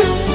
you.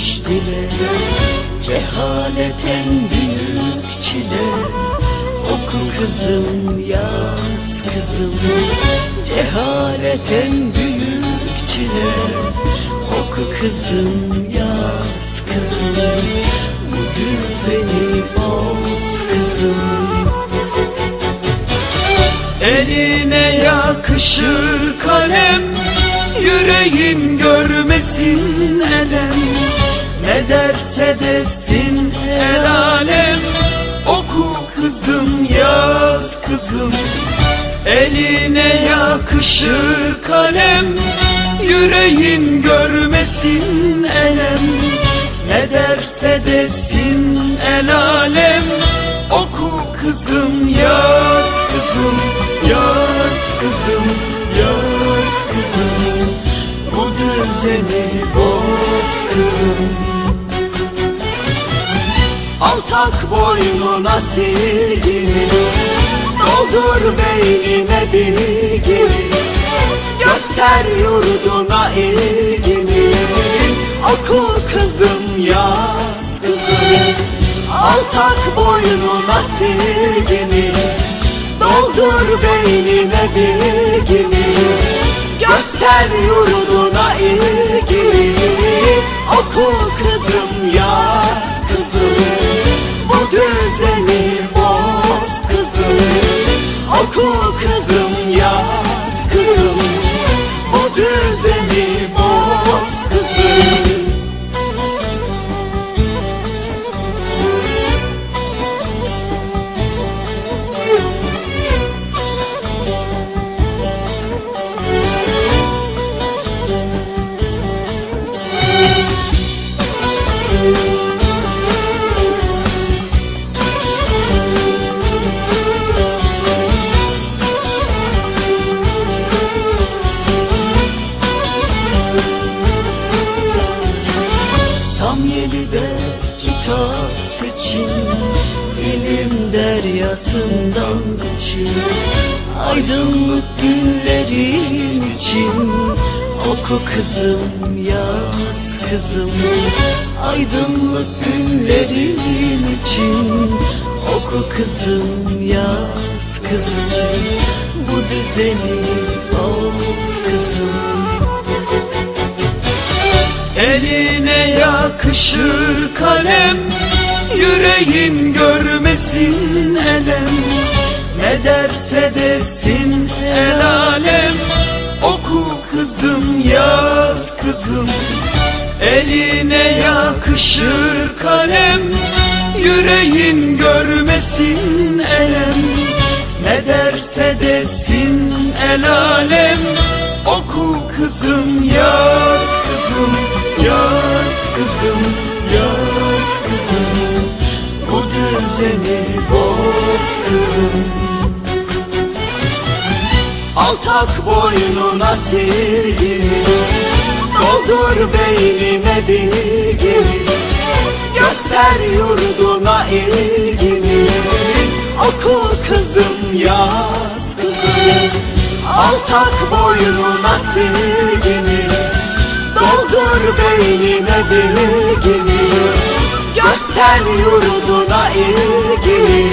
Getirmiş dile Cehalet en büyük çile. Oku kızım yaz kızım. Cehalet en büyük çile. Oku kızım yaz kızım. Bu düzeni boz kızım. Eline yakışır kalem. Yüreğin görmesin elem Ne derse desin el alem. Oku kızım yaz kızım. Eline yakışır kalem. Yüreğin görmesin elem. Ne derse desin el alem. Oku kızım yaz kızım. Yaz kızım yaz kızım. Bu düzeni boz kızım Altak boynuna silgini Doldur beynine bilgini Göster yurduna ilgini Oku kızım yaz kızım. Altak boynuna silgini Doldur beynine bilgini. Göster yurduna deryasından için Aydınlık günlerin için Oku kızım yaz kızım. Aydınlık günlerin için Oku kızım yaz kızım. Bu düzeni boz kızım. Eline yakışır kalem Yüreğin görmesin elem Ne derse desin el alem. Oku kızım yaz kızım Eline yakışır kalem. Yüreğin görmesin elem Ne derse desin el alem. Oku kızım yaz Altak boynuna silgini Doldur beynime bilgini Göster yurduna ilgini Oku kızım yaz kızım. Altak boynuna silgini Doldur beynime bilgini Göster yurduna ilgini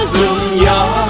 lazım ya.